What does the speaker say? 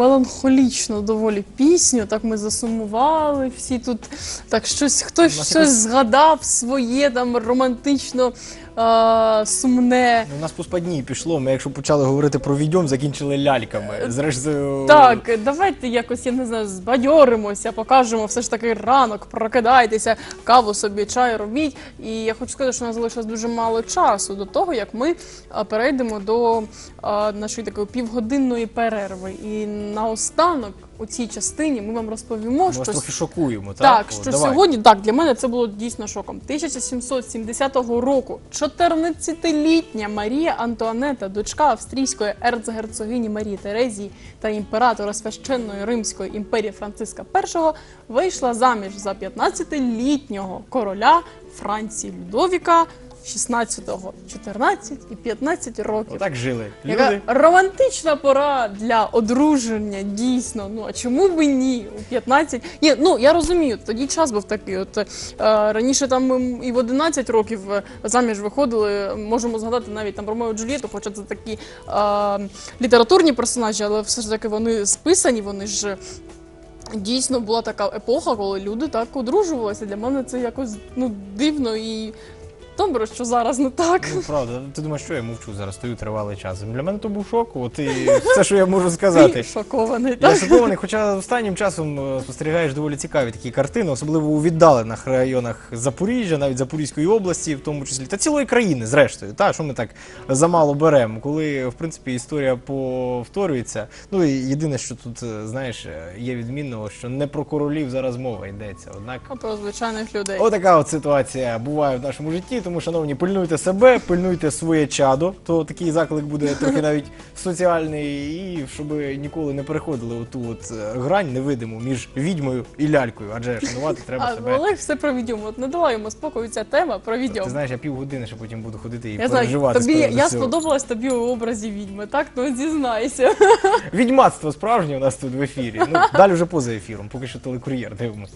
Меланхолічну доволі пісню, так ми засумували всі тут. Так щось хтось щось якось- згадав своє там романтично а, сумне. Ну, У нас по спадні пішло. Ми, якщо почали говорити про відьом, закінчили ляльками. Зрештою, Так, давайте якось, я не знаю, збадьоримося, покажемо все ж таки ранок, прокидайтеся, каву собі, чай робіть. І я хочу сказати, що у нас залишилось дуже мало часу до того, як ми перейдемо до а, нашої такої півгодинної перерви. І наостанок у цій частині ми вам розповімо, може, що трохи шокуємо. Так, так, О, що давай. сьогодні так для мене це було дійсно шоком. 1770 року 14-літня Марія Антуанета, дочка австрійської ерцгерцогині Марії Терезії та імператора священної Римської імперії Франциска І, вийшла заміж за 15-літнього короля Франції Людовіка. 16-го, 14 і 15 років. Отак жили. Яка романтична пора для одруження, дійсно. Ну а чому б і ні? У 15... Ні, ну я розумію, тоді час був такий. От е, раніше там і в 11 років е, заміж виходили. Можемо згадати навіть там Ромео і Джульєту, хоча це такі е, літературні персонажі, але все ж таки вони списані, вони ж. Дійсно була така епоха, коли люди так одружувалися. Для мене це якось ну дивно і добре, що зараз не так. Ну, правда, ти думаєш, що я мовчу зараз, стою тривалий час. Для мене то був шок, от і все, що я можу сказати. Ти шокований, Я так? шокований, хоча останнім часом е, спостерігаєш доволі цікаві такі картини, особливо у віддалених районах Запоріжжя, навіть Запорізької області, в тому числі, та цілої країни, зрештою. Та що ми так замало беремо, коли в принципі історія повторюється. Ну і єдине, що тут е, знаєш, е, є відмінного, що не про королів зараз мова йдеться. Однак. А про звичайних людей. Отака от ситуація буває в нашому житті, тому, шановні, пильнуйте себе, пильнуйте своє чадо, то такий заклик буде трохи навіть соціальний, і щоб ніколи не переходили оту от е, грань невидиму між відьмою і лялькою, адже шанувати треба А себе. Олег все про відьому. От не дала йому спокою ця тема про відьому. Ти знаєш, я півгодини ще потім буду ходити і Я знаю, переживати. тобі я цього. сподобалась тобі у образі відьми, так? Ну зізнайся. Відьмацтво справжнє у нас тут в ефірі. Ну, далі вже поза ефіром, поки що телекур'єр дивимося.